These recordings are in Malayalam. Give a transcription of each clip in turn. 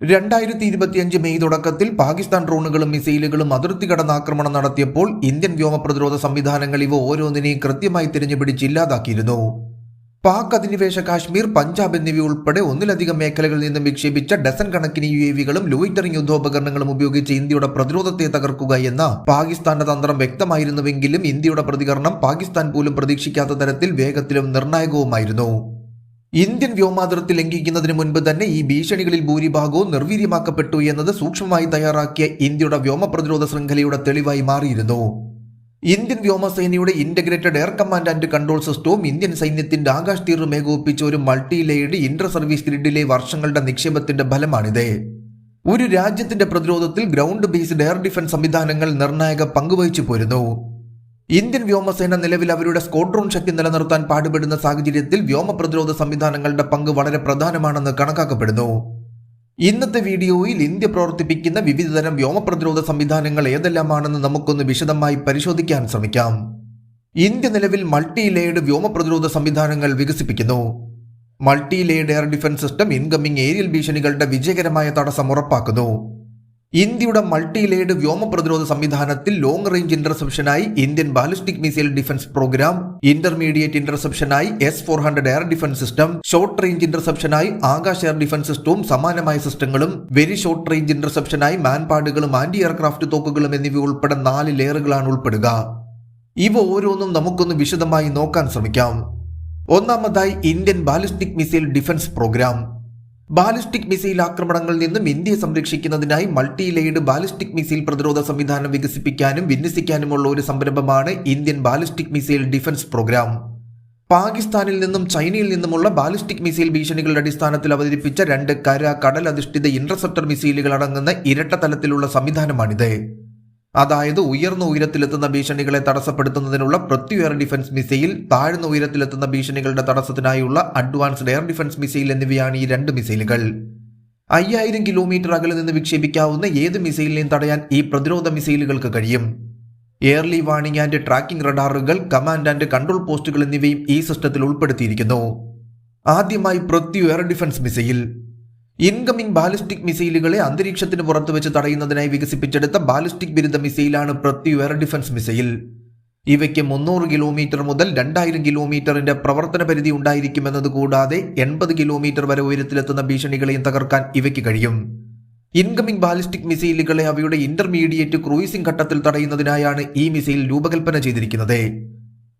രണ്ടായിരത്തി ഇരുപത്തിയഞ്ച് മെയ് തുടക്കത്തിൽ പാകിസ്ഥാൻ ഡ്രോണുകളും മിസൈലുകളും അതിർത്തി കടന്നാക്രമണം നടത്തിയപ്പോൾ ഇന്ത്യൻ വ്യോമ പ്രതിരോധ സംവിധാനങ്ങൾ ഇവ ഓരോന്നിനെയും കൃത്യമായി തിരഞ്ഞുപിടിച്ച് ഇല്ലാതാക്കിയിരുന്നു. പാക് അധിനിവേശ കാശ്മീർ പഞ്ചാബ് എന്നിവയുൾപ്പെടെ ഒന്നിലധികം മേഖലകളിൽ നിന്നും വിക്ഷേപിച്ച ഡസൻ കണക്കിന് യു എ വികളും ലോയിറ്ററിംഗ് യുദ്ധോപകരണങ്ങളും ഉപയോഗിച്ച് ഇന്ത്യയുടെ പ്രതിരോധത്തെ തകർക്കുക എന്ന പാകിസ്ഥാന്റെ തന്ത്രം വ്യക്തമായിരുന്നുവെങ്കിലും ഇന്ത്യയുടെ പ്രതികരണം പാകിസ്ഥാൻ പോലും പ്രതീക്ഷിക്കാത്ത തരത്തിൽ വേഗത്തിലും നിർണായകവുമായിരുന്നു. ഇന്ത്യൻ വ്യോമാതിർത്തി ലംഘിക്കുന്നതിന് മുൻപ് തന്നെ ഈ ഭീഷണികളിൽ ഭൂരിഭാഗവും നിർവീര്യമാക്കപ്പെട്ടു എന്നത് സൂക്ഷ്മമായി തയ്യാറാക്കിയ ഇന്ത്യയുടെ വ്യോമ പ്രതിരോധ ശൃംഖലയുടെ തെളിവായി മാറിയിരുന്നു. ഇന്ത്യൻ വ്യോമസേനയുടെ integrated air command and control സിസ്റ്റവും ഇന്ത്യൻ സൈന്യത്തിന്റെ ആകാശ് തീർന്നും ഏകോപിപ്പിച്ച ഒരു മൾട്ടി ലെയർഡ് ഇന്റർ സർവീസ് ഗ്രിഡിലെ വർഷങ്ങളുടെ നിക്ഷേപത്തിന്റെ ഫലമാണിത്. ഒരു രാജ്യത്തിന്റെ പ്രതിരോധത്തിൽ ഗ്രൗണ്ട് ബേസ്ഡ് എയർ ഡിഫൻസ് സംവിധാനങ്ങൾ നിർണായക പങ്കുവഹിച്ചു പോരുന്നു. ഇന്ത്യൻ വ്യോമസേന നിലവിൽ അവരുടെ സ്ക്വാഡ്രോൺ ശക്തി നിലനിർത്താൻ പാടുപെടുന്ന സാഹചര്യത്തിൽ വ്യോമ പ്രതിരോധ സംവിധാനങ്ങളുടെ പങ്ക് വളരെ പ്രധാനമാണെന്ന് കണക്കാക്കപ്പെടുന്നു. ഇന്നത്തെ വീഡിയോയിൽ ഇന്ത്യ പ്രവർത്തിപ്പിക്കുന്ന വിവിധതരം വ്യോമ പ്രതിരോധ സംവിധാനങ്ങൾ ഏതെല്ലാമാണെന്ന് നമുക്കൊന്ന് വിശദമായി പരിശോധിക്കാൻ ശ്രമിക്കാം. ഇന്ത്യ നിലവിൽ മൾട്ടി ലെയർഡ് വ്യോമ പ്രതിരോധ സംവിധാനങ്ങൾ വികസിപ്പിക്കുന്നു. Multi layered air defence system incoming aerial ഭീഷണികളുടെ വിജയകരമായ തടസ്സം ഉറപ്പാക്കുന്നു. ഇന്ത്യയുടെ മൾട്ടി ലേഡ് വ്യോമ പ്രതിരോധ സംവിധാനത്തിൽ long range ഇന്റർസെപ്ഷനായി Indian ballistic missile defence programme intermediate ഇന്റർസെപ്ഷനായി S four hundred air defence system short range ഇന്റർസെപ്ഷനായി Akash air defence സിസ്റ്റവും സമാനമായ സിസ്റ്റങ്ങളും വെരി ഷോർട്ട് റേഞ്ച് ഇന്റർസെപ്ഷനായി മാൻപാഡുകളും ആന്റി എയർക്രാഫ്റ്റ് തോക്കുകളും എന്നിവ ഉൾപ്പെടെ നാല് ലെയറുകളാണ് ഉൾപ്പെടുക. ഇവ ഓരോന്നും നമുക്കൊന്ന് വിശദമായി നോക്കാൻ ശ്രമിക്കാം. ഒന്നാമതായി Indian ballistic missile defence programme ballistic missile ആക്രമണങ്ങളിൽ നിന്നും ഇന്ത്യയെ സംരക്ഷിക്കുന്നതിനായി മൾട്ടി ലെയ്ഡ് ബാലിസ്റ്റിക് മിസൈൽ പ്രതിരോധ സംവിധാനം വികസിപ്പിക്കാനും വിന്യസിക്കാനുമുള്ള ഒരു സംരംഭമാണ് Indian ballistic missile defence programme. പാകിസ്ഥാനിൽ നിന്നും ചൈനയിൽ നിന്നുമുള്ള ബാലിസ്റ്റിക് മിസൈൽ ഭീഷണികളുടെ അടിസ്ഥാനത്തിൽ അവതരിപ്പിച്ച രണ്ട് കര കടൽ അധിഷ്ഠിത ഇന്റർസെപ്റ്റർ മിസൈലുകൾ അടങ്ങുന്ന ഇരട്ട തലത്തിലുള്ള സംവിധാനമാണിത്. അതായത് ഉയർന്ന ഉയരത്തിലെത്തുന്ന ഭീഷണികളെ തടസ്സപ്പെടുത്തുന്നതിനുള്ള പ്രത്യുയർ ഡിഫൻസ് മിസൈൽ താഴ്ന്ന ഉയരത്തിലെത്തുന്ന ഭീഷണികളുടെ തടസ്സത്തിനായുള്ള അഡ്വാൻസ്ഡ് എയർ ഡിഫൻസ് മിസൈൽ എന്നിവയാണ് ഈ രണ്ട് മിസൈലുകൾ. അയ്യായിരം കിലോമീറ്റർ അകലെ നിന്ന് വിക്ഷേപിക്കാവുന്ന ഏത് മിസൈലിനെയും തടയാൻ ഈ പ്രതിരോധ മിസൈലുകൾക്ക് കഴിയും. എയർലി വാണിംഗ് ആൻഡ് ട്രാക്കിംഗ് റഡാറുകൾ കമാൻഡ് ആൻഡ് കൺട്രോൾ പോസ്റ്റുകൾ എന്നിവയും ഈ സിസ്റ്റത്തിൽ ഉൾപ്പെടുത്തിയിരിക്കുന്നു. ആദ്യമായി Prithvi air defence missile. Incoming ballistic മിസൈലുകളെ അന്തരീക്ഷത്തിന് പുറത്തു വെച്ച് തടയുന്നതിനായി വികസിപ്പിച്ചെടുത്ത ബാലിസ്റ്റിക് ബിരുദ മിസൈലാണ് പ്രത്യു എയർ ഡിഫൻസ് മിസൈൽ. ഇവയ്ക്ക് മുന്നൂറ് കിലോമീറ്റർ മുതൽ രണ്ടായിരം കിലോമീറ്ററിന്റെ പ്രവർത്തന പരിധി ഉണ്ടായിരിക്കുമെന്നത് കൂടാതെ എൺപത് കിലോമീറ്റർ വരെ ഉയരത്തിലെത്തുന്ന ഭീഷണികളെയും തകർക്കാൻ ഇവയ്ക്ക് കഴിയും. ഇൻകമിംഗ് ബാലിസ്റ്റിക് മിസൈലുകളെ അവയുടെ ഇന്റർമീഡിയറ്റ് ക്രൂയിസിംഗ് ഘട്ടത്തിൽ തടയുന്നതിനായാണ് ഈ മിസൈൽ രൂപകൽപ്പന ചെയ്തിരിക്കുന്നത്.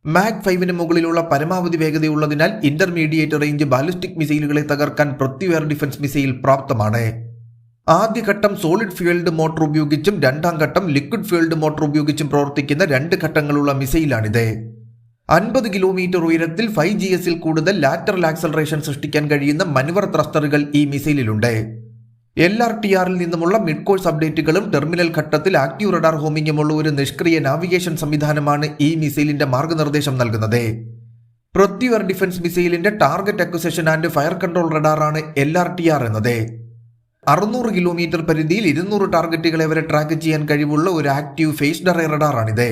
മാക് ഫൈവിന് മുകളിലുള്ള പരമാവധി വേഗതയുള്ളതിനാൽ ഇന്റർമീഡിയറ്റ് റേഞ്ച് ബാലിസ്റ്റിക് മിസൈലുകളെ തകർക്കാൻ പൃഥ്വിയർ ഡിഫൻസ് മിസൈൽ പ്രാപ്തമാണ്. ആദ്യഘട്ടം സോളിഡ് ഫ്യൂൽഡ് മോട്ടോർ ഉപയോഗിച്ചും രണ്ടാം ഘട്ടം ലിക്വിഡ് ഫ്യൂൽഡ് മോട്ടോർ ഉപയോഗിച്ചും പ്രവർത്തിക്കുന്ന രണ്ട് ഘട്ടങ്ങളുള്ള മിസൈലാണിത് അൻപത് കിലോമീറ്റർ ഉയരത്തിൽ ഫൈവ് ജി എസിൽ കൂടുതൽ ലാറ്ററൽ ആക്സലറേഷൻ സൃഷ്ടിക്കാൻ കഴിയുന്ന മനുവർ ത്രസ്റ്ററുകൾ ഈ മിസൈലിലുണ്ട് എൽ ആർ ടി ആറിൽ നിന്നുമുള്ള മിഡ് കോഴ്സ് അപ്ഡേറ്റുകളും ടെർമിനൽ ഘട്ടത്തിൽ ആക്റ്റീവ് റഡാർ ഹോമിങ്ങുമുള്ള ഒരു നിഷ്ക്രിയ നാവിഗേഷൻ സംവിധാനമാണ് ഈ മിസൈലിന്റെ മാർഗനിർദ്ദേശം നൽകുന്നത്. Prithvi air defence മിസൈലിന്റെ target acquisition and fire control റഡാറാണ് L R T R എന്നത്. അറുന്നൂറ് കിലോമീറ്റർ പരിധിയിൽ ഇരുന്നൂറ് ടാർഗറ്റുകളെ വരെ ട്രാക്ക് ചെയ്യാൻ കഴിവുള്ള ഒരു ആക്റ്റീവ് ഫേസ്ഡ് അറേ റഡാറാണിത്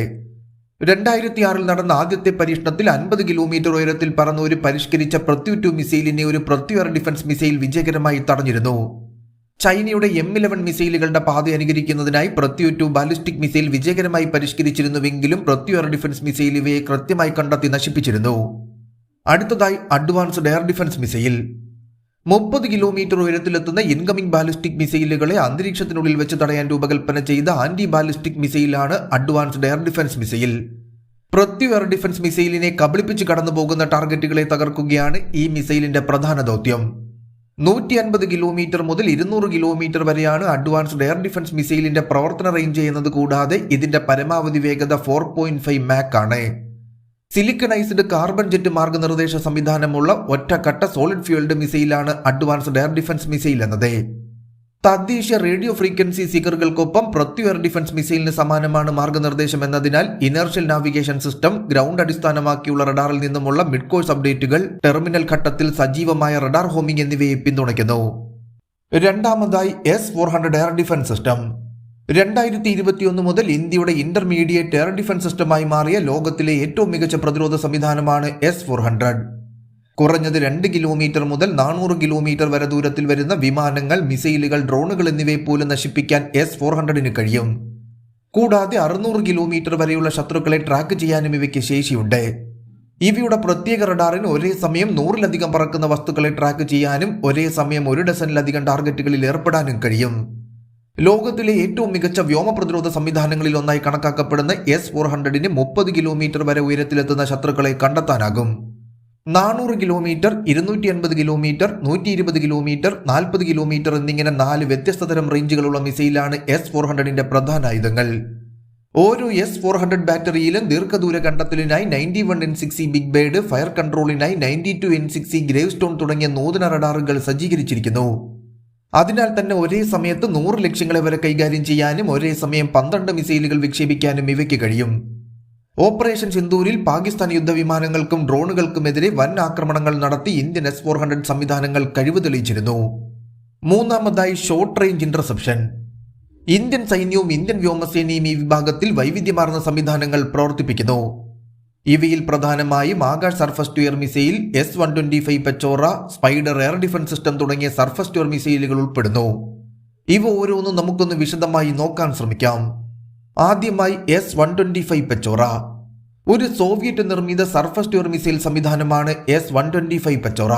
രണ്ടായിരത്തി ആറിൽ നടന്ന ആദ്യത്തെ പരീക്ഷണത്തിൽ അൻപത് കിലോമീറ്റർ ഉയരത്തിൽ പറന്ന ഒരു പരിഷ്കരിച്ച പ്രത്യു ടു മിസൈലിനെ ഒരു പ്രത്യുവർ ഡിഫൻസ് മിസൈൽ വിജയകരമായി തടഞ്ഞിരുന്നു. ചൈനയുടെ എം ഇലവൻ മിസൈലുകളുടെ പാത അനുകരിക്കുന്നതിനായി പ്രത്യു ടു ബാലിസ്റ്റിക് മിസൈൽ വിജയകരമായി പരിഷ്കരിച്ചിരുന്നുവെങ്കിലും പ്രത്യു എയർ ഡിഫൻസ് മിസൈൽ ഇവയെ കൃത്യമായി കണ്ടെത്തി നശിപ്പിച്ചിരുന്നു. അടുത്തതായി അഡ്വാൻസ്ഡ് എയർ ഡിഫൻസ് മിസൈൽ. മുപ്പത് കിലോമീറ്റർ ഉയരത്തിലെത്തുന്ന ഇൻകമിംഗ് ബാലിസ്റ്റിക് മിസൈലുകളെ അന്തരീക്ഷത്തിനുള്ളിൽ വെച്ച് തടയാൻ രൂപകൽപ്പന ചെയ്ത anti ballistic മിസൈലാണ് advanced air defence missile. Prithvi air defence മിസൈലിനെ കബളിപ്പിച്ച് കടന്നുപോകുന്ന ടാർഗറ്റുകളെ തകർക്കുകയാണ് ഈ മിസൈലിന്റെ പ്രധാന ദൗത്യം. നൂറ്റി അൻപത് കിലോമീറ്റർ മുതൽ ഇരുന്നൂറ് കിലോമീറ്റർ വരെയാണ് അഡ്വാൻസ്ഡ് എയർ ഡിഫൻസ് മിസൈലിന്റെ പ്രവർത്തന റേഞ്ച് ചെയ്യുന്നത് കൂടാതെ ഇതിന്റെ പരമാവധി വേഗത ഫോർ പോയിന്റ് ഫൈവ് മാക് ആണ്. സിലിക്കണൈസ്ഡ് കാർബൺ ജെറ്റ് മാർഗനിർദ്ദേശ സംവിധാനമുള്ള ഒറ്റക്കട്ട സോളിഡ് ഫ്യൂൾഡ് മിസൈലാണ് അഡ്വാൻസ്ഡ് എയർ ഡിഫൻസ് മിസൈൽ എന്നത്. തദ്ദേശീയ റേഡിയോ ഫ്രീക്വൻസി സീക്കറുകൾക്കൊപ്പം പ്രത്യുവർ ഡിഫൻസ് മിസൈലിന് സമാനമാണ് മാർഗനിർദ്ദേശം എന്നതിനാൽ ഇനർഷ്യൽ നാവിഗേഷൻ സിസ്റ്റം ഗ്രൗണ്ട് അടിസ്ഥാനമാക്കിയുള്ള റഡാറിൽ നിന്നുമുള്ള മിഡ് കോഴ്സ് അപ്ഡേറ്റുകൾ ടെർമിനൽ ഘട്ടത്തിൽ സജീവമായ റഡാർ ഹോമിംഗ് എന്നിവയെ പിന്തുണയ്ക്കുന്നു. രണ്ടാമതായി S four hundred air defence system രണ്ടായിരത്തി ഇരുപത്തിയൊന്ന് മുതൽ ഇന്ത്യയുടെ ഇന്റർമീഡിയറ്റ് എയർ ഡിഫൻസ് സിസ്റ്റമായി മാറിയ ലോകത്തിലെ ഏറ്റവും മികച്ച പ്രതിരോധ സംവിധാനമാണ് എസ് ഫോർ ഹൺഡ്രഡ് കുറഞ്ഞത് രണ്ട് കിലോമീറ്റർ മുതൽ നാനൂറ് കിലോമീറ്റർ വരെ ദൂരത്തിൽ വരുന്ന വിമാനങ്ങൾ മിസൈലുകൾ ഡ്രോണുകൾ എന്നിവയെ പോലും നശിപ്പിക്കാൻ എസ് ഫോർ ഹൺഡ്രഡിന് കഴിയും. കൂടാതെ അറുന്നൂറ് കിലോമീറ്റർ വരെയുള്ള ശത്രുക്കളെ ട്രാക്ക് ചെയ്യാനും ഇവയ്ക്ക് ശേഷിയുണ്ട്. ഇവയുടെ പ്രത്യേക റഡാറിന് ഒരേ സമയം നൂറിലധികം പറക്കുന്ന വസ്തുക്കളെ ട്രാക്ക് ചെയ്യാനും ഒരേ സമയം ഒരു ഡസനിലധികം ടാർഗറ്റുകളിൽ ഏർപ്പെടാനും കഴിയും. ലോകത്തിലെ ഏറ്റവും മികച്ച വ്യോമ പ്രതിരോധ സംവിധാനങ്ങളിൽ ഒന്നായി കണക്കാക്കപ്പെടുന്ന എസ് ഫോർ ഹൺഡ്രഡിന് മുപ്പത് കിലോമീറ്റർ വരെ ഉയരത്തിലെത്തുന്ന ശത്രുക്കളെ കണ്ടെത്താനാകും. നാനൂറ് കിലോമീറ്റർ ഇരുന്നൂറ്റി അൻപത് കിലോമീറ്റർ നൂറ്റി ഇരുപത് കിലോമീറ്റർ നാൽപ്പത് കിലോമീറ്റർ എന്നിങ്ങനെ നാല് വ്യത്യസ്ത തരം റേഞ്ചുകളുള്ള മിസൈലാണ് എസ് ഫോർ ഹൺഡ്രഡിന്റെ പ്രധാന ആയുധങ്ങൾ. ഓരോ എസ് ഫോർ ഹൺഡ്രഡ് ബാറ്ററിയിലും ദീർഘദൂര കണ്ടെത്തലിനായി ninety one N six big bird fire കൺട്രോളിനായി ninety two N six grave stone തുടങ്ങിയ നൂതന റഡാറുകൾ സജ്ജീകരിച്ചിരിക്കുന്നു. അതിനാൽ തന്നെ ഒരേ സമയത്ത് നൂറ് ലക്ഷ്യങ്ങളെ വരെ കൈകാര്യം ചെയ്യാനും ഒരേ സമയം പന്ത്രണ്ട് മിസൈലുകൾ വിക്ഷേപിക്കാനും ഇവയ്ക്ക് കഴിയും. ഓപ്പറേഷൻ സിന്ദൂരിൽ പാകിസ്ഥാൻ യുദ്ധവിമാനങ്ങൾക്കും ഡ്രോണുകൾക്കുമെതിരെ വൻ ആക്രമണങ്ങൾ നടത്തി ഇന്ത്യൻ എസ് ഫോർ ഹൺഡ്രഡ് സംവിധാനങ്ങൾ കഴിവ് തെളിയിച്ചിരുന്നു. മൂന്നാമതായി ഷോർട്ട് റേഞ്ച് ഇന്റർസെപ്ഷൻ ഇന്ത്യൻ സൈന്യവും ഇന്ത്യൻ വ്യോമസേനയും ഈ വിഭാഗത്തിൽ വൈവിധ്യമാർന്ന സംവിധാനങ്ങൾ പ്രവർത്തിപ്പിക്കുന്നു. ഇവയിൽ പ്രധാനമായും Akash surface to air missile S one twenty five Pechora Spyder air defence system തുടങ്ങിയ സർഫസ് ടു എയർ മിസൈലുകൾ ഉൾപ്പെടുന്നു. ഇവ ഓരോന്നും നമുക്കൊന്ന് വിശദമായി നോക്കാൻ ശ്രമിക്കാം. ആദ്യമായി S one twenty five Pechora. ഒരു സോവിയറ്റ് നിർമ്മിത സർഫസ് ടൂർ മിസൈൽ സംവിധാനമാണ് S one twenty five Pechora.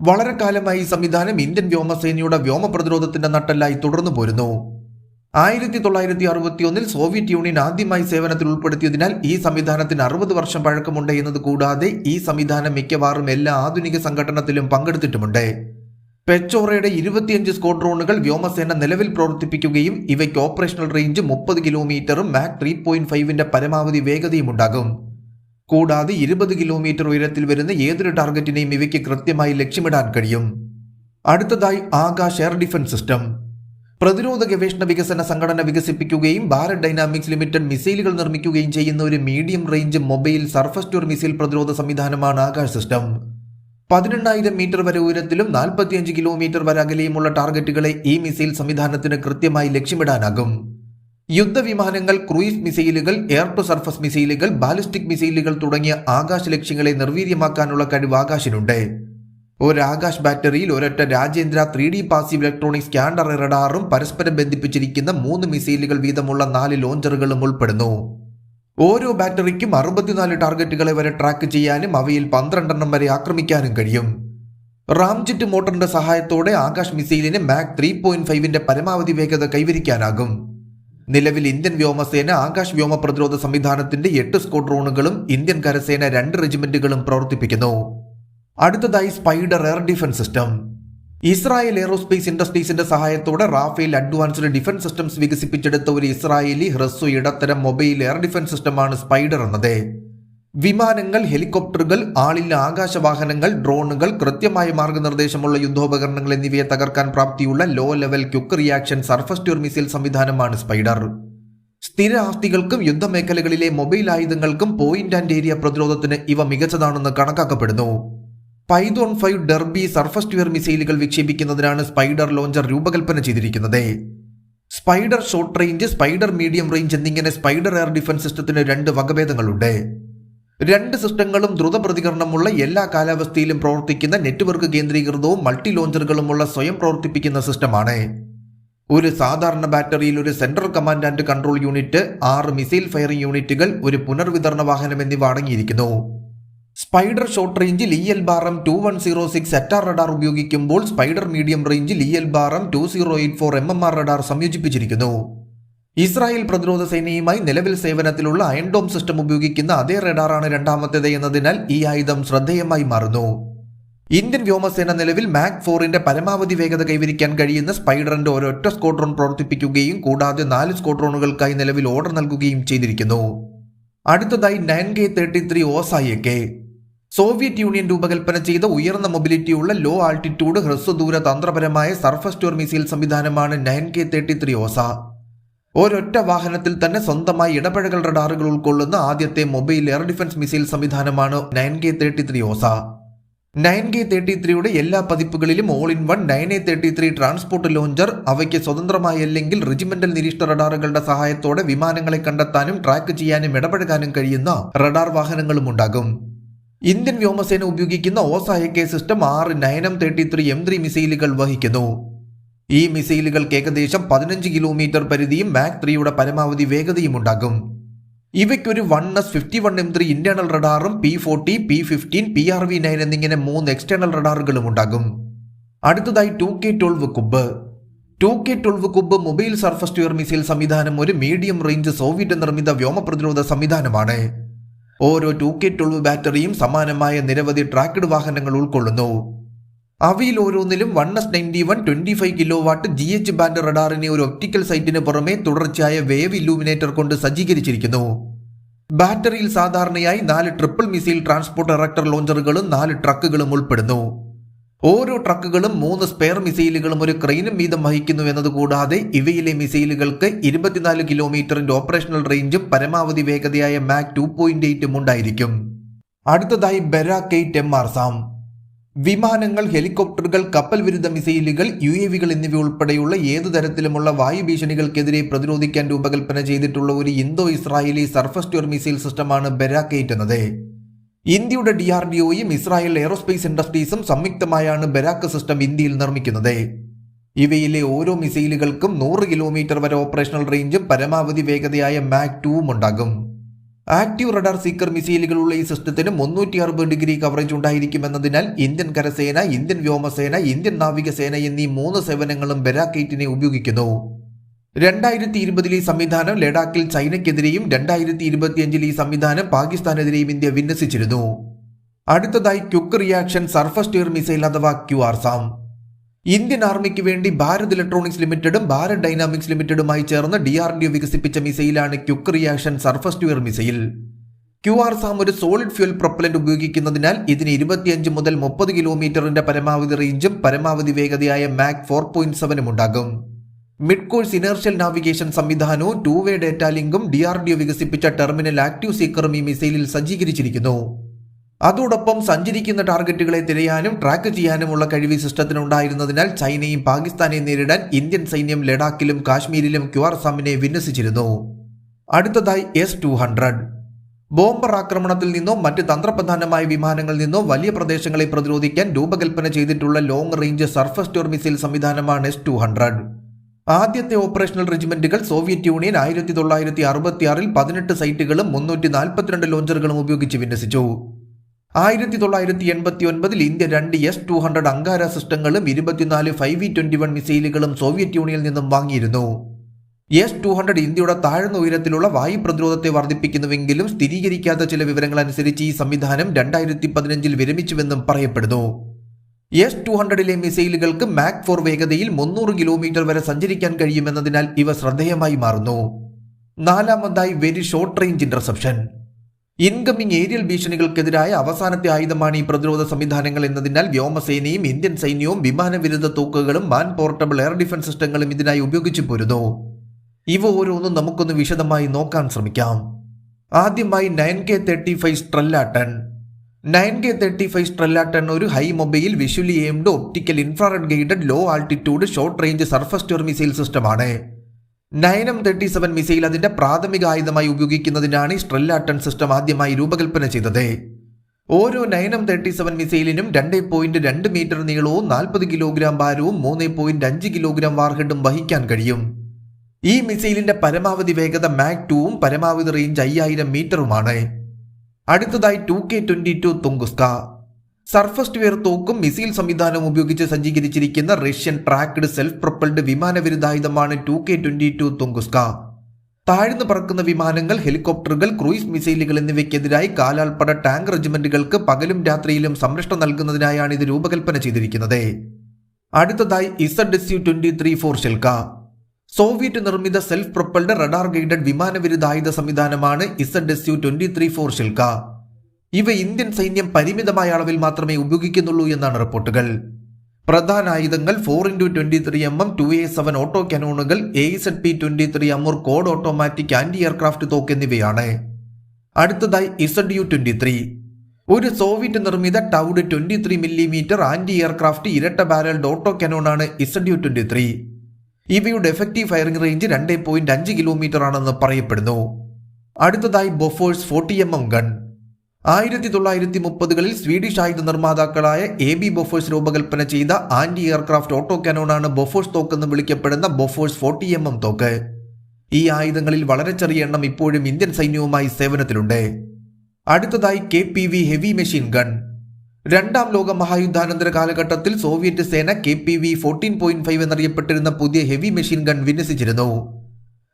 വളരെ കാലമായി ഈ സംവിധാനം ഇന്ത്യൻ വ്യോമസേനയുടെ വ്യോമ പ്രതിരോധത്തിന്റെ നട്ടെല്ലായി തുടർന്നു പോരുന്നു. ആയിരത്തി തൊള്ളായിരത്തി അറുപത്തിയൊന്നിൽ സോവിയറ്റ് യൂണിയൻ ആദ്യമായി സേവനത്തിൽ ഉൾപ്പെടുത്തിയതിനാൽ ഈ സംവിധാനത്തിന് അറുപത് വർഷം പഴക്കമുണ്ട് എന്നത് കൂടാതെ ഈ സംവിധാനം മിക്കവാറും എല്ലാ ആധുനിക സംഘടനത്തിലും പങ്കെടുത്തിട്ടുമുണ്ട്. പെച്ചോറയുടെ ഇരുപത്തിയഞ്ച് സ്ക്വാഡ്രോണുകൾ വ്യോമസേന നിലവിൽ പ്രവർത്തിപ്പിക്കുകയും ഇവയ്ക്ക് ഓപ്പറേഷണൽ റേഞ്ച് മുപ്പത് കിലോമീറ്ററും മാക് ത്രീ പോയിന്റ് ഫൈവിന്റെ പരമാവധി വേഗതയും ഉണ്ടാകും. കൂടാതെ ഇരുപത് കിലോമീറ്റർ ഉയരത്തിൽ വരുന്ന ഏതൊരു ടാർഗറ്റിനെയും ഇവയ്ക്ക് കൃത്യമായി ലക്ഷ്യമിടാൻ കഴിയും. അടുത്തതായി ആകാശ് എയർ ഡിഫൻസ് സിസ്റ്റം. പ്രതിരോധ ഗവേഷണ വികസന സംഘടന വികസിപ്പിക്കുകയും ഭാരത് ഡൈനാമിക്സ് ലിമിറ്റഡ് മിസൈലുകൾ നിർമ്മിക്കുകയും ചെയ്യുന്ന ഒരു medium range mobile surface to air missile പ്രതിരോധ സംവിധാനമാണ് ആകാശ് സിസ്റ്റം. പതിനെണ്ണായിരം മീറ്റർ വരെ ഉയരത്തിലും നാൽപ്പത്തിയഞ്ച് കിലോമീറ്റർ വരെ അകലെയുമുള്ള ടാർഗറ്റുകളെ ഈ മിസൈൽ സംവിധാനത്തിന് കൃത്യമായി ലക്ഷ്യമിടാനാകും. യുദ്ധവിമാനങ്ങൾ ക്രൂയിസ് മിസൈലുകൾ എയർ ടു സർഫസ് മിസൈലുകൾ ബാലിസ്റ്റിക് മിസൈലുകൾ തുടങ്ങിയ ആകാശ ലക്ഷ്യങ്ങളെ നിർവീര്യമാക്കാനുള്ള കഴിവ് ആകാശിനുണ്ട്. ഒരു ബാറ്ററിയിൽ ഒരൊറ്റ Rajendra three D passive electronic scanned റഡാറും പരസ്പരം ബന്ധിപ്പിച്ചിരിക്കുന്ന മൂന്ന് മിസൈലുകൾ വീതമുള്ള നാല് ലോഞ്ചറുകളും ഉൾപ്പെടുന്നു. ഓരോ ബാറ്ററിക്കും അറുപത്തിനാല് ടാർഗറ്റുകളെ വരെ ട്രാക്ക് ചെയ്യാനും അവയിൽ പന്ത്രണ്ടെണ്ണം വരെ ആക്രമിക്കാനും കഴിയും. റാംജിറ്റ് മോട്ടറിന്റെ സഹായത്തോടെ ആകാശ് മിസൈലിന് മാക് ത്രീ പോയിന്റ് ഫൈവിന്റെ പരമാവധി വേഗത കൈവരിക്കാനാകും. നിലവിൽ ഇന്ത്യൻ വ്യോമസേന ആകാശ് വ്യോമ പ്രതിരോധ സംവിധാനത്തിന്റെ എട്ട് സ്ക്വാഡ്രോണുകളും ഇന്ത്യൻ കരസേന രണ്ട് റെജിമെന്റുകളും പ്രവർത്തിപ്പിക്കുന്നു. അടുത്തതായി Spyder air defence system Israel aerospace ഇൻഡസ്ട്രീസിന്റെ സഹായത്തോടെ റാഫേൽ അഡ്വാൻസ്ഡ് ഡിഫൻസ് സിസ്റ്റംസ് വികസിപ്പിച്ചെടുത്ത ഒരു ഇസ്രായേലി ഹ്രസ്വ ഇടത്തരം മൊബൈൽ എയർ ഡിഫൻസ് സിസ്റ്റമാണ് സ്പൈഡർ എന്നത്. വിമാനങ്ങൾ ഹെലികോപ്റ്ററുകൾ ആളില്ല ആകാശവാഹനങ്ങൾ ഡ്രോണുകൾ കൃത്യമായ മാർഗനിർദ്ദേശമുള്ള യുദ്ധോപകരണങ്ങൾ എന്നിവയെ തകർക്കാൻ പ്രാപ്തിയുള്ള low level quick reaction surface to air missile സംവിധാനമാണ് സ്പൈഡർ സ്ഥിര ആസ്തികൾക്കും യുദ്ധമേഖലകളിലെ മൊബൈൽ ആയുധങ്ങൾക്കും പോയിന്റ് ആൻഡ് ഏരിയ പ്രതിരോധത്തിന് ഇവ മികച്ചതാണെന്ന് കണക്കാക്കപ്പെടുന്നു. Python five Derby surface to air മിസൈലുകൾ വിക്ഷേപിക്കുന്നതിനാണ് സ്പൈഡർ ലോഞ്ചർ രൂപകൽപ്പന ചെയ്തിരിക്കുന്നത്. Spyder short range Spyder medium range എന്നിങ്ങനെ സ്പൈഡർ എയർ ഡിഫൻസ് സിസ്റ്റത്തിന് രണ്ട് വകഭേദങ്ങളുണ്ട്. രണ്ട് സിസ്റ്റങ്ങളും ദ്രുത പ്രതികരണമുള്ള എല്ലാ കാലാവസ്ഥയിലും പ്രവർത്തിക്കുന്ന നെറ്റ്വർക്ക് കേന്ദ്രീകൃതവും മൾട്ടി ലോഞ്ചറുകളുമുള്ള സ്വയം പ്രവർത്തിപ്പിക്കുന്ന സിസ്റ്റമാണ്. ഒരു സാധാരണ ബാറ്ററിയിൽ ഒരു central command and control unit ആറ് മിസൈൽ ഫയറിംഗ് യൂണിറ്റുകൾ ഒരു പുനർവിതരണ വാഹനം എന്നിവ അടങ്ങിയിരിക്കുന്നു. സ്പൈഡർ ഷോർട്ട് റേഞ്ചിൽ E L bar M two one zero six ATAR radar ഉപയോഗിക്കുമ്പോൾ സ്പൈഡർ മീഡിയം റേഞ്ചിൽ E L bar M two zero eight four M M R radar സംയോജിപ്പിച്ചിരിക്കുന്നു. ഇസ്രായേൽ പ്രതിരോധ സേനയുമായി നിലവിൽ സേവനത്തിലുള്ള അയൺഡോം സിസ്റ്റം ഉപയോഗിക്കുന്ന അതേ റഡാറാണ് രണ്ടാമത്തേത് എന്നതിനാൽ ഈ ആയുധം ശ്രദ്ധേയമായി മാറുന്നു. ഇന്ത്യൻ വ്യോമസേന നിലവിൽ മാക് ഫോറിന്റെ പരമാവധി വേഗത കൈവരിക്കാൻ കഴിയുന്ന സ്പൈഡറിന്റെ ഒരൊറ്റ സ്ക്വാഡ്രോൺ പ്രവർത്തിപ്പിക്കുകയും കൂടാതെ നാല് സ്ക്വാഡ്രോണുകൾക്കായി നിലവിൽ ഓർഡർ നൽകുകയും ചെയ്തിരിക്കുന്നു. അടുത്തതായി nine K thirty three Osa AK Soviet Union രൂപകൽപ്പന ചെയ്ത ഉയർന്ന മൊബിലിറ്റിയുള്ള ലോ ആൾട്ടിറ്റ്യൂഡ് ഹ്രസ്വദൂര തന്ത്രപരമായ സർഫസ് ടൂർ മിസൈൽ സംവിധാനമാണ് nine K thirty three Osa. ഒരൊറ്റ വാഹനത്തിൽ തന്നെ സ്വന്തമായി ഇടപഴകൽ റഡാറുകൾ ഉൾക്കൊള്ളുന്ന ആദ്യത്തെ മൊബൈൽ എയർ ഡിഫൻസ് മിസൈൽ സംവിധാനമാണ് nine K thirty three Osa. Nine K thirty ത്രീയുടെ എല്ലാ പതിപ്പുകളിലും all in one nine A thirty three transport launcher അവയ്ക്ക് സ്വതന്ത്രമായി അല്ലെങ്കിൽ റെജിമെന്റൽ നിരീക്ഷണ റഡാറുകളുടെ സഹായത്തോടെ വിമാനങ്ങളെ കണ്ടെത്താനും ട്രാക്ക് ചെയ്യാനും ഇടപഴകാനും കഴിയുന്ന റഡാർ വാഹനങ്ങളും ഉണ്ടാകും ഇന്ത്യൻ വ്യോമസേന ഉപയോഗിക്കുന്ന ഓസായക്കെ സിസ്റ്റം ആറ് നയനം തേർട്ടി ത്രീ എം ത്രീ മിസൈലുകൾ വഹിക്കുന്നു. ഈ മിസൈലുകൾക്ക് ഏകദേശം പതിനഞ്ച് കിലോമീറ്റർ പരിധിയും മാക് ത്രീയുടെ പരമാവധി വേഗതയും ഉണ്ടാകും. ഇവയ്ക്കൊരു one S fifty one M three internal റഡാറും P forty P fifteen P R V nine എന്നിങ്ങനെ മൂന്ന് എക്സ്റ്റേണൽ റഡാറുകളും ഉണ്ടാകും. അടുത്തതായി two K twelve Kub two K twelve Kub mobile surface missile സംവിധാനം ഒരു മീഡിയം റേഞ്ച് സോവിയറ്റ് നിർമ്മിത വ്യോമ പ്രതിരോധ സംവിധാനമാണ്. ഓരോ ടു കെ ട്വൽവ് ബാറ്ററിയും സമാനമായ നിരവധി ട്രാക്കഡ് വാഹനങ്ങൾ ഉൾക്കൊള്ളുന്നു. അവയിൽ ഓരോന്നിലും one S ninety one twenty five kilowatt G H band റഡാറിനെ ഒരു ഒപ്റ്റിക്കൽ സൈറ്റിന് പുറമെ തുടർച്ചയായ വേവ് ഇല്ലൂമിനേറ്റർ കൊണ്ട് സജ്ജീകരിച്ചിരിക്കുന്നു. ബാറ്ററിയിൽ സാധാരണയായി നാല് ട്രിപ്പിൾ മിസൈൽ ട്രാൻസ്പോർട്ട് ഇറക്ടർ ലോഞ്ചറുകളും നാല് ട്രക്കുകളും ഉൾപ്പെടുന്നു. ഓരോ ട്രക്കുകളും മൂന്ന് സ്പെയർ മിസൈലുകളും ഒരു ക്രെയിനും വീതം വഹിക്കുന്നു എന്നതുകൂടാതെ ഇവയിലെ മിസൈലുകൾക്ക് ഇരുപത്തിനാല് കിലോമീറ്ററിന്റെ ഓപ്പറേഷണൽ റേഞ്ചും പരമാവധി വേഗതയായ മാക് ടു പോയിന്റ് എയ്റ്റും ഉണ്ടായിരിക്കും. അടുത്തതായി ബെറാക്കെയ്റ്റ് എം ആർ സാം വിമാനങ്ങൾ ഹെലികോപ്റ്ററുകൾ കപ്പൽ വിരുദ്ധ മിസൈലുകൾ യു എ വികൾ എന്നിവ ഉൾപ്പെടെയുള്ള ഏതു തരത്തിലുമുള്ള വായു ഭീഷണികൾക്കെതിരെ പ്രതിരോധിക്കാൻ രൂപകൽപ്പന ചെയ്തിട്ടുള്ള ഒരു ഇന്തോ ഇസ്രായേലി സർഫസ് മിസൈൽ സിസ്റ്റമാണ് ബെരാക്കേറ്റ് എന്നത്. ഇന്ത്യയുടെ ഡി ആർ ഡി ഒയും ഇസ്രായേൽ എയറോസ്പേസ് ഇൻഡസ്ട്രീസും സംയുക്തമായാണ് ബെരാക്ക് സിസ്റ്റം ഇന്ത്യയിൽ നിർമ്മിക്കുന്നത്. ഇവയിലെ ഓരോ മിസൈലുകൾക്കും നൂറ് കിലോമീറ്റർ വരെ ഓപ്പറേഷണൽ റേഞ്ചും പരമാവധി വേഗതയായ മാക് ടൂവും ഉണ്ടാകും. ആക്റ്റീവ് റഡാർ സീക്കർ മിസൈലുകളുള്ള ഈ സിസ്റ്റത്തിന് മുന്നൂറ്റി അറുപത് ഡിഗ്രി കവറേജ് ഉണ്ടായിരിക്കുമെന്നതിനാൽ ഇന്ത്യൻ കരസേന ഇന്ത്യൻ വ്യോമസേന ഇന്ത്യൻ നാവികസേന എന്നീ മൂന്ന് സേവനങ്ങളും ബെരാക്കേറ്റിനെ ഉപയോഗിക്കുന്നു. രണ്ടായിരത്തി ഇരുപതിൽ ഈ സംവിധാനം ലഡാക്കിൽ ചൈനയ്ക്കെതിരെയും രണ്ടായിരത്തി ഇരുപത്തിയഞ്ചിൽ ഈ സംവിധാനം പാകിസ്ഥാനെതിരെയും ഇന്ത്യ വിന്യസിച്ചിരുന്നു. അടുത്തതായി quick reaction surface to air missile അഥവാ ക്യു ആർ സാം. ഇന്ത്യൻ ആർമിക്ക് വേണ്ടി ഭാരത് ഇലക്ട്രോണിക്സ് ലിമിറ്റഡും ഭാരത് ഡൈനാമിക്സ് ലിമിറ്റഡുമായി ചേർന്ന് ഡി ആർ ഡി ഒ വികസിപ്പിച്ച മിസൈലാണ് quick reaction surface to air missile. Q R SAM ഒരു സോളിഡ് ഫ്യൂൽ പ്രൊപ്പലന്റ് ഉപയോഗിക്കുന്നതിനാൽ ഇതിന് ഇരുപത്തിയഞ്ച് മുതൽ മുപ്പത് കിലോമീറ്ററിന്റെ പരമാവധി റേഞ്ചും പരമാവധി വേഗതയായ മാക് ഫോർ പോയിന്റ് സെവനും ഉണ്ടാകും. മിഡ് കോഴ്സ് ഇനർഷ്യൽ നാവിഗേഷൻ സംവിധാനവും ടൂ വേ ഡേറ്റ ലിങ്കും ഡി ആർ ഡി ഒ വികസിപ്പിച്ച ടെർമിനൽ ആക്റ്റീവ് സീക്കറും ഈ മിസൈലിൽ സജ്ജീകരിച്ചിരിക്കുന്നു. അതോടൊപ്പം സഞ്ചരിക്കുന്ന ടാർഗറ്റുകളെ തിരയാനും ട്രാക്ക് ചെയ്യാനുമുള്ള കഴിവ് സിസ്റ്റത്തിനുണ്ടായിരുന്നതിനാൽ ചൈനയും പാകിസ്ഥാനെയും നേരിടാൻ ഇന്ത്യൻ സൈന്യം ലഡാക്കിലും കാശ്മീരിലും ക്യുആർ സാമിനെ വിന്യസിച്ചിരുന്നു. അടുത്തതായി എസ് ടു ഹൺഡ്രഡ്. ബോംബർ ആക്രമണത്തിൽ നിന്നോ മറ്റ് തന്ത്രപ്രധാനമായ വിമാനങ്ങളിൽ നിന്നോ വലിയ പ്രദേശങ്ങളെ പ്രതിരോധിക്കാൻ രൂപകൽപ്പന ചെയ്തിട്ടുള്ള long range surface to air missile സംവിധാനമാണ് എസ് ടു ഹൺഡ്രഡ്. ആദ്യത്തെ ഓപ്പറേഷണൽ റെജിമെന്റുകൾ സോവിയറ്റ് യൂണിയൻ ആയിരത്തി തൊള്ളായിരത്തി അറുപത്തിയാറിൽ പതിനെട്ട് സൈറ്റുകളും മുന്നൂറ്റി നാൽപ്പത്തിരണ്ട് ലോഞ്ചറുകളും ഉപയോഗിച്ച് വിന്യസിച്ചു. ആയിരത്തി തൊള്ളായിരത്തി എൺപത്തി ഒൻപതിൽ ഇന്ത്യ രണ്ട് എസ് ടു ഹൺഡ്രഡ് അങ്കാര സിസ്റ്റങ്ങളും ഇരുപത്തിനാല് ഫൈവ് വി ട്വന്റി വൺ മിസൈലുകളും സോവിയറ്റ് യൂണിയനിൽ നിന്നും വാങ്ങിയിരുന്നു. എസ് ടു ഹൺഡ്രഡ് ഇന്ത്യയുടെ താഴ്ന്ന ഉയരത്തിലുള്ള വായു പ്രതിരോധത്തെ വർദ്ധിപ്പിക്കുന്നുവെങ്കിലും സ്ഥിരീകരിക്കാത്ത ചില വിവരങ്ങൾ അനുസരിച്ച് ഈ സംവിധാനം രണ്ടായിരത്തി പതിനഞ്ചിൽ വിരമിച്ചുവെന്നും പറയപ്പെടുന്നു. എസ് ടു ഹൺഡ്രഡിലെ മിസൈലുകൾക്ക് മാക് ഫോർ വേഗതയിൽ മുന്നൂറ് കിലോമീറ്റർ വരെ സഞ്ചരിക്കാൻ കഴിയുമെന്നതിനാൽ ഇവ ശ്രദ്ധേയമായി മാറുന്നു. നാലാമതായി very short range interception incoming aerial ഭീഷണികൾക്കെതിരായ അവസാനത്തെ ആയുധമാണ് ഈ പ്രതിരോധ സംവിധാനങ്ങൾ എന്നതിനാൽ വ്യോമസേനയും ഇന്ത്യൻ സൈന്യവും വിമാനവിരുദ്ധ തോക്കുകളും മാൻ പോർട്ടബിൾ എയർ ഡിഫൻസ് സിസ്റ്റങ്ങളും ഇതിനായി ഉപയോഗിച്ചു പോരുന്നു ഇവ ഓരോന്നും നമുക്കൊന്ന് വിശദമായി നോക്കാൻ ശ്രമിക്കാം. ആദ്യമായി nine K thirty five Strela ten nine K thirty five Strela ten ഒരു high mobile visually aimed optical infrared guided low altitude short range surface to air missile സിസ്റ്റമാണ്. എം തേർട്ടി സെവൻ മിസൈൽ അതിന്റെ പ്രാഥമിക ആയുധമായി ഉപയോഗിക്കുന്നതിനാണ് ഈ സ്ട്രെല്ലാട്ടൺ സിസ്റ്റം ആദ്യമായി രൂപകൽപ്പന ചെയ്തത്. ഓരോ നയനം തേർട്ടി സെവൻ മിസൈലിനും രണ്ട് പോയിന്റ് രണ്ട് മീറ്റർ നീളവും നാൽപ്പത് കിലോഗ്രാം ഭാരവും മൂന്ന് പോയിന്റ് അഞ്ച് കിലോഗ്രാം വാർഹെഡും വഹിക്കാൻ കഴിയും. ഈ മിസൈലിന്റെ പരമാവധി വേഗത മാക് ടൂവും പരമാവധി റേഞ്ച് അയ്യായിരം മീറ്ററുമാണ്. അടുത്തതായി two K twenty two Tunguska. Surface to air തോക്കും മിസൈൽ സംവിധാനവും ഉപയോഗിച്ച് സജ്ജീകരിച്ചിരിക്കുന്ന Russian tracked self propelled വിമാനവിരുദ്ധായുധമാണ് two K twenty two Tunguska. താഴ്ന്നു പറക്കുന്ന വിമാനങ്ങൾ ഹെലികോപ്റ്ററുകൾ ക്രൂയിസ് മിസൈലുകൾ എന്നിവയ്ക്കെതിരായി കാലാൾപ്പട ടാങ്ക് റെജിമെന്റുകൾക്ക് പകലും രാത്രിയിലും സംരക്ഷണം നൽകുന്നതിനായാണ് ഇത് രൂപകൽപ്പന ചെയ്തിരിക്കുന്നത്. അടുത്തതായി Z S U twenty three four Shilka Soviet നിർമ്മിത സെൽഫ് പ്രൊപ്പൽഡ് റഡാർ ഗൈഡഡ് വിമാനവിരുദ്ധ ആയുധ സംവിധാനമാണ് Z S U twenty three four Shilka ഇവ ഇന്ത്യൻ സൈന്യം പരിമിതമായ അളവിൽ മാത്രമേ ഉപയോഗിക്കുന്നുള്ളൂ എന്നാണ് റിപ്പോർട്ടുകൾ. പ്രധാന ആയുധങ്ങൾ four into twenty three M M two A seven auto കനോണുകൾ A Z P twenty three Amur code automatic anti aircraft തോക്ക് എന്നിവയാണ്. അടുത്തതായി ഇസഡ് യു ട്വന്റി ത്രീ. ഒരു സോവിയറ്റ് നിർമ്മിത towed twenty three millimetre anti aircraft ഇരട്ട ബാരൽഡ് ഓട്ടോ കനോണാണ് ഇസഡ് യു ട്വന്റി ത്രീ. ഇവയുടെ എഫക്റ്റീവ് ഫയറിംഗ് റേഞ്ച് രണ്ട് പോയിന്റ് അഞ്ച് കിലോമീറ്റർ ആണെന്ന് പറയപ്പെടുന്നു. അടുത്തതായി Bofors forty M M gun ആയിരത്തി തൊള്ളായിരത്തി മുപ്പതുകളിൽ സ്വീഡിഷ് ആയുധ നിർമ്മാതാക്കളായ എ ബി ബൊഫേഴ്സ് രൂപകൽപ്പന ചെയ്ത ആന്റി എയർക്രാഫ്റ്റ് ഓട്ടോ കാനോണാണ് ബൊഫേഴ്സ് തോക്ക് എന്ന് വിളിക്കപ്പെടുന്ന ബൊഫേഴ്സ് ഫോർട്ടി എം എം തോക്ക്. ഈ ആയുധങ്ങളിൽ വളരെ ചെറിയ എണ്ണം ഇപ്പോഴും ഇന്ത്യൻ സൈന്യവുമായി സേവനത്തിലുണ്ട്. അടുത്തതായി K P V heavy machine gun രണ്ടാം ലോക മഹായുദ്ധാനന്തര കാലഘട്ടത്തിൽ സോവിയറ്റ് സേന K P V fourteen point five എന്നറിയപ്പെട്ടിരുന്ന പുതിയ ഹെവി മെഷീൻ ഗൺ വിന്യസിച്ചിരുന്നു.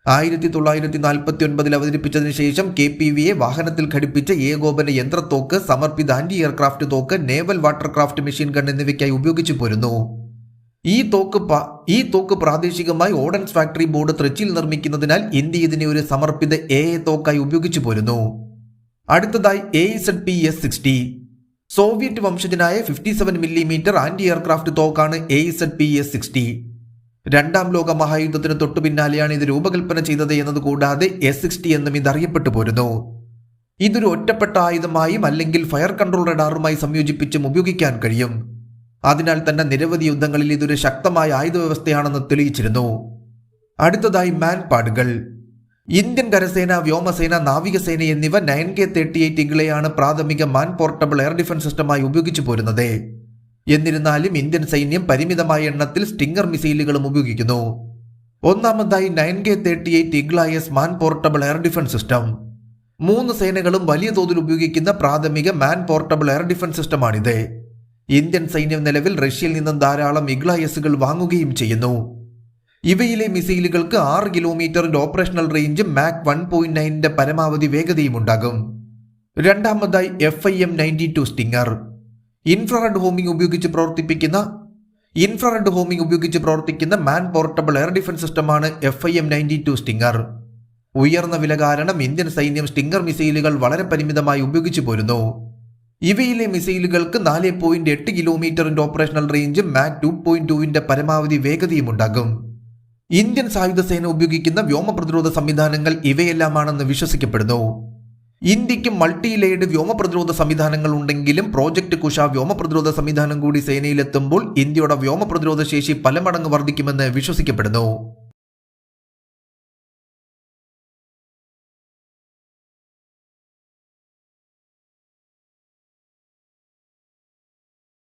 ആയിരത്തി തൊള്ളായിരത്തി നാൽപ്പത്തി ഒൻപതിൽ അവതരിപ്പിച്ചതിന് ശേഷം കെ പി വിയെ വാഹനത്തിൽ ഘടിപ്പിച്ച ഏകോപന യന്ത്രത്തോക്ക് സമർപ്പിത ആന്റി എയർക്രാഫ്റ്റ് തോക്ക് നേവൽ വാട്ടർക്രാഫ്റ്റ് മെഷീൻ ഗൺ എന്നിവയ്ക്കായി ഉപയോഗിച്ചു പോരുന്നു. ഈ തോക്ക് ഈ തോക്ക് പ്രാദേശികമായി ഓഡൻസ് ഫാക്ടറി ബോർഡ് ത്രിച്ചിയിൽ നിർമ്മിക്കുന്നതിനാൽ ഇന്ത്യ ഇതിനെ ഒരു സമർപ്പിത എ തോക്കായി ഉപയോഗിച്ചു പോരുന്നു. അടുത്തതായി A Z P S sixty Soviet വംശജനായ fifty seven millimetre anti aircraft തോക്കാണ് A Z P S sixty രണ്ടാം ലോക മഹായുദ്ധത്തിന് തൊട്ടു പിന്നാലെയാണ് ഇത് രൂപകൽപ്പന ചെയ്തത് എന്നത് കൂടാതെ എസ് സിക്സ്റ്റി എന്നും ഇത് അറിയപ്പെട്ടു പോരുന്നു. ഇതൊരു ഒറ്റപ്പെട്ട ആയുധമായും അല്ലെങ്കിൽ ഫയർ കൺട്രോൾ റഡാറുമായി സംയോജിപ്പിച്ചും ഉപയോഗിക്കാൻ കഴിയും. അതിനാൽ തന്നെ നിരവധി യുദ്ധങ്ങളിൽ ഇതൊരു ശക്തമായ ആയുധ വ്യവസ്ഥയാണെന്ന് തെളിയിച്ചിരുന്നു. അടുത്തതായി മാൻ പാഡുകൾ ഇന്ത്യൻ കരസേന വ്യോമസേന നാവികസേന എന്നിവ നയൻ കെ തേർട്ടി എയ്റ്റ് ഇംഗ്ലയാണ് പ്രാഥമിക മാൻ പോർട്ടബിൾ എയർ ഡിഫൻസ് സിസ്റ്റമായി ഉപയോഗിച്ചു പോരുന്നത്. എന്നിരുന്നാലും ഇന്ത്യൻ സൈന്യം പരിമിതമായ എണ്ണത്തിൽ സ്റ്റിംഗർ മിസൈലുകളും ഉപയോഗിക്കുന്നു. ഒന്നാമതായി nine K thirty eight Igla S man portable air defence system മൂന്ന് സേനകളും വലിയ തോതിൽ ഉപയോഗിക്കുന്ന പ്രാഥമിക മാൻ പോർട്ടബിൾ എയർ ഡിഫൻസ് സിസ്റ്റമാണിത് ഇന്ത്യൻ സൈന്യം നിലവിൽ റഷ്യയിൽ നിന്നും ധാരാളം ഇഗ്ലായസുകൾ വാങ്ങുകയും ചെയ്യുന്നു. ഇവയിലെ മിസൈലുകൾക്ക് ആറ് കിലോമീറ്ററിന്റെ operational range Mach one point പരമാവധി വേഗതയും ഉണ്ടാകും. രണ്ടാമതായി F I M ninety two stinger infrared homing ഉപയോഗിച്ച് പ്രവർത്തിപ്പിക്കുന്ന ഇൻഫ്രാറെഡ് ഹോമിംഗ് ഉപയോഗിച്ച് പ്രവർത്തിക്കുന്ന മാൻ പോർട്ടബിൾ എയർ ഡിഫൻസ് സിസ്റ്റമാണ് F I M ninety two stinger ഉയർന്ന വില കാരണം ഇന്ത്യൻ സൈന്യം സ്റ്റിംഗർ മിസൈലുകൾ വളരെ പരിമിതമായി ഉപയോഗിച്ചു പോരുന്നു. ഇവയിലെ മിസൈലുകൾക്ക് നാല് പോയിന്റ് എട്ട് കിലോമീറ്ററിന്റെ ഓപ്പറേഷണൽ റേഞ്ചും മാക് ടു പോയിന്റ് ടുവിന്റെ പരമാവധി വേഗതയും ഉണ്ടാകും. ഇന്ത്യൻ സായുധ സേന ഉപയോഗിക്കുന്ന വ്യോമ പ്രതിരോധ സംവിധാനങ്ങൾ ഇവയെല്ലാമാണെന്ന് വിശ്വസിക്കപ്പെടുന്നു. ഇന്ത്യയ്ക്ക് മൾട്ടി ലേഡ് വ്യോമ പ്രതിരോധ സംവിധാനങ്ങൾ ഉണ്ടെങ്കിലും പ്രോജക്ട് കുഷ വ്യോമ പ്രതിരോധ സംവിധാനം കൂടി സേനയിലെത്തുമ്പോൾ ഇന്ത്യയുടെ വ്യോമ പ്രതിരോധ ശേഷി പല മടങ്ങ് വർദ്ധിക്കുമെന്ന് വിശ്വസിക്കപ്പെടുന്നു.